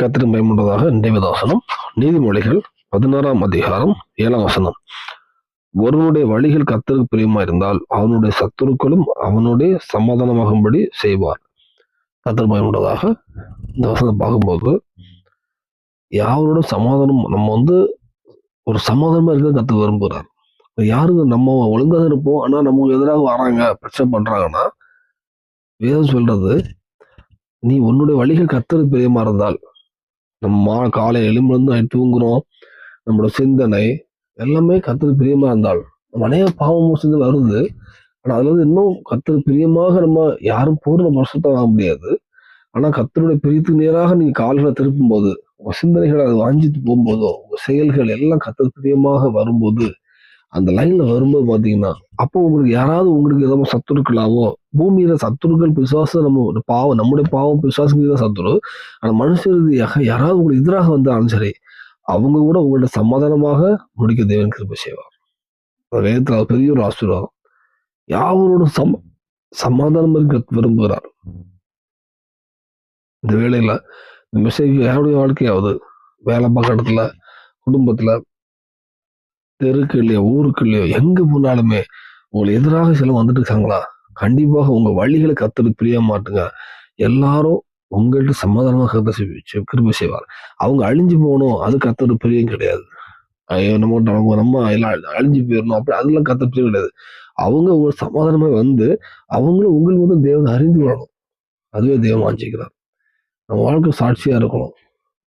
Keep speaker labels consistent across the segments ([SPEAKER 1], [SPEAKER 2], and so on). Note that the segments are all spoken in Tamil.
[SPEAKER 1] கத்திரம் பயமுண்டதாக நினைவதாசனம் நீதிமொழிகள் பதினாறாம் அதிகாரம் ஏழாம் வசனம். ஒருவனுடைய வழிகள் கத்தருக்கு பிரியமா இருந்தால் அவனுடைய சத்துருக்களும் அவனுடைய சமாதானமாகும்படி செய்வார். கத்தர் பயமுண்டதாக இந்த வசனத்தை பார்க்கும்போது யாரோட சமாதானம் நம்ம வந்து ஒரு சமாதானமா இருக்க கத்து விரும்புகிறார் யாருக்கு நம்ம ஒழுங்கா இருப்போம் ஆனா நமக்கு எதிராக வராங்க பிரச்சனை பண்றாங்கன்னா வேதம் சொல்றது நீ உன்னுடைய வழிகள் கத்தருக்கு பிரியமா இருந்தால் நம்ம மா- காலை எலும்புலேருந்து நைட் தூங்குறோம் நம்மளோட சிந்தனை எல்லாமே கத்தருக்கு பிரியமா இருந்தால் நம்ம அநேக பாவமும் சிந்தனை வருது. ஆனால் அதுல வந்து இன்னும் கத்தருக்கு பிரியமாக நம்ம யாரும் பூர்ண பரிசுத்தம் ஆக முடியாது. ஆனால் கத்தருடைய பிரியத்துக்கு நேராக நீங்கள் கால்களை திருப்பும் போது உங்கள் சிந்தனைகள் அது வாஞ்சித்து போகும்போதோ உங்கள் செயல்கள் எல்லாம் கத்தருக்கு பிரியமாக வரும்போது அந்த லைன்ல வரும்போது பாத்தீங்கன்னா அப்போ உங்களுக்கு யாராவது உங்களுக்கு ஏதோ சத்துருக்களாவோ பூமியில சத்துருக்கள் பிசுவாசம் நம்ம ஒரு பாவம் நம்முடைய பாவம் பிசுவாசுக்கு தான் சத்துரு. ஆனா மனுஷ ரீதியாக யாராவது உங்களுக்கு எதிராக வந்தாலும் சரி அவங்க கூட உங்கள்ட்ட சமாதானமாக முடிக்க தேவன் கிருபை செய்வார். வேதத்துல பெரிய ஒரு ஆசீர்வாதம். யாவரோட சம சமாதானம் இருக்க விரும்புகிறார்? இந்த வேலையில இந்த மெசேஜ் யாருடைய வாழ்க்கையாவது வேலை பார்க்குற இடத்துல குடும்பத்துல தெருக்கு இல்லையோ ஊருக்கு இல்லையோ எங்க போனாலுமே உங்களுக்கு எதிராக சில வந்துட்டு இருக்காங்களா? கண்டிப்பாக உங்க வழிகளை கத்தருக்கு பிரிய மாட்டுங்க எல்லாரும் உங்கள்கிட்ட சமாதானமாக கத்த செய்~ செய்வார். அவங்க அழிஞ்சு போகணும் அது கத்தரு பிரியம் கிடையாது. ஐயோ நம்ம நம்ம நம்ம எல்லாம் அழிஞ்சு போயிடணும் அப்படி அதெல்லாம் கத்த பிரியம் கிடையாது. அவங்க ஒரு சமாதானமாக வந்து அவங்களும் உங்களுக்கு வந்து தேவனை அறிந்து கொள்ளணும். அதுவே தேவன் வாஞ்சிக்கிறார். நம்ம வாழ்க்கை சாட்சியா இருக்கணும்.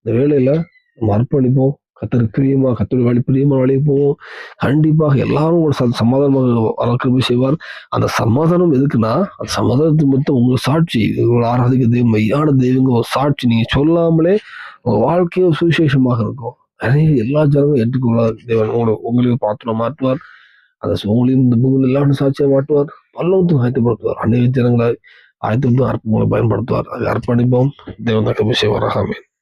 [SPEAKER 1] இந்த வேலையில நம்ம அர்ப்பணிப்போம். கத்தருக்கு பிரியமா கத்தோட வழி பிரியமா வழி போவோம் கண்டிப்பாக எல்லாரும் ஒரு ச- சமாதானமாக வளர்க்கவே செய்வார். அந்த சமாதானம் எதுக்குன்னா அந்த சமாதானத்தை மட்டும் உங்கள் சாட்சி உங்கள் ஆராதிக்க தெய்வம் மையான தெய்வங்க ஒரு சாட்சி நீங்கள் சொல்லாமலே உங்கள் வாழ்க்கையே சுவிசேஷமாக இருக்கும். நிறைய எல்லா ஜனங்களும் ஏற்றுக்கொள்ளார் தேவன் உங்களை உங்களையும் பாத்திரம் மாற்றுவார். அந்த சு- உங்களையும் இந்த பூமியில் எல்லாரும் சாட்சியாக மாட்டுவார் பல்லவத்தும் ஆயத்தப்படுத்துவார். அநேக ஜனங்களை ஆயத்தப்படுத்தும் அற்புதங்களை பயன்படுத்துவார். அதை அர்ப்பணிப்போம். தேவன் தக்க விஷயம் ஆமென்.